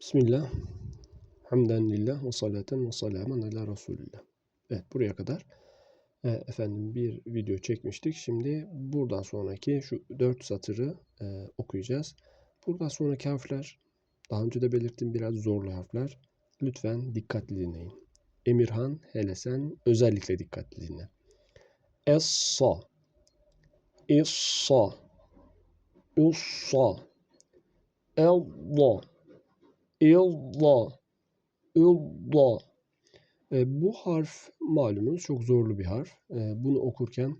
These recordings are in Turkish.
Bismillah. Hamden lillah ve salaten ve selamen ala Resulillah. Evet buraya kadar e, efendim bir video çekmiştik. Şimdi buradan sonraki şu dört satırı e, okuyacağız. Buradan sonraki harfler daha önce de belirttim biraz zorlu harfler. Lütfen dikkatli dinleyin. Emirhan hele sen özellikle dikkatli dinle. Es-sa İssa İssa Allah İlla İlla e, bu harf malumunuz çok zorlu bir harf. E, bunu okurken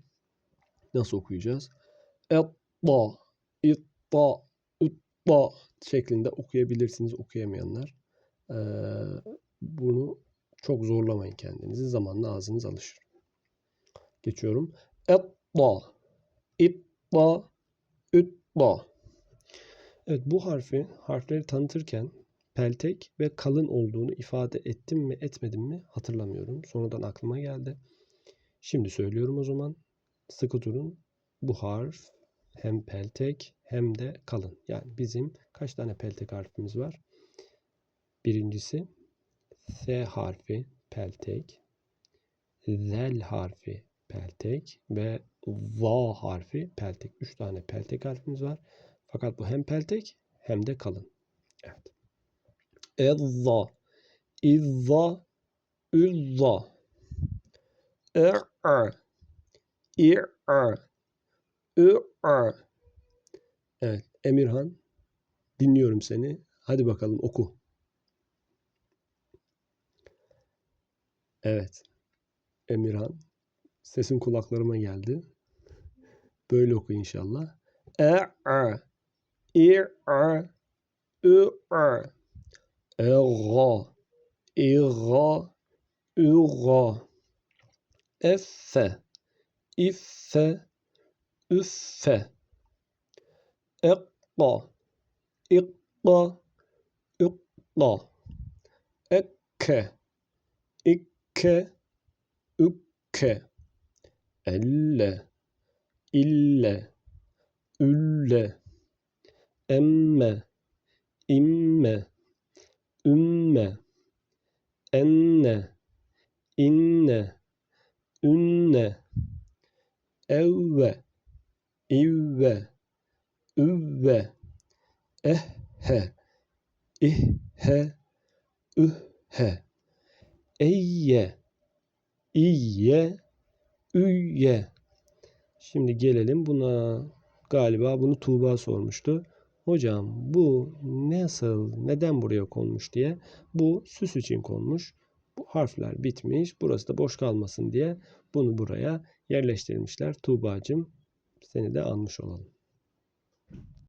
nasıl okuyacağız? Etta, itta, itta şeklinde okuyabilirsiniz okuyamayanlar. E, bunu çok zorlamayın kendinizi. Zamanla ağzınız alışır. Geçiyorum. Etta, itta, itta. Evet bu harfi, harfleri tanıtırken peltek ve kalın olduğunu ifade ettim mi etmedim mi hatırlamıyorum. Sonradan aklıma geldi. Şimdi söylüyorum o zaman. Sıkı durun. Bu harf hem peltek hem de kalın. Yani bizim kaç tane peltek harfimiz var? Birincisi S harfi peltek, Zel harfi peltek ve Z harfi peltek. Üç tane peltek harfimiz var. Fakat bu hem peltek hem de kalın. Evet. Ezza, İzza, Üzza, İr'a, İr'a, İr'a. Evet Emirhan dinliyorum seni. Hadi bakalım oku. Evet. Emirhan. Sesin kulaklarıma geldi. Böyle oku inşallah. E'a, İr'a, İr'a. Eğa, İğa, Üğa. Effe, İffe, Üffe. Ekta, İkta, İkta. Ekke, İkke, Ükke. Elle, İlle, Ülle. Emme, İmme, Ümme, Enne, İnne, Ünne, Evve, İvve, Üvve, Ehhe, İhhe, Ühhe, Eyye, İyye, Üyye. Şimdi gelelim buna. Galiba bunu Tuğba sormuştu. Hocam bu nasıl, neden buraya konmuş diye. Bu süs için konmuş. Bu harfler bitmiş. Burası da boş kalmasın diye bunu buraya yerleştirmişler. Tuğba'cığım seni de almış olalım.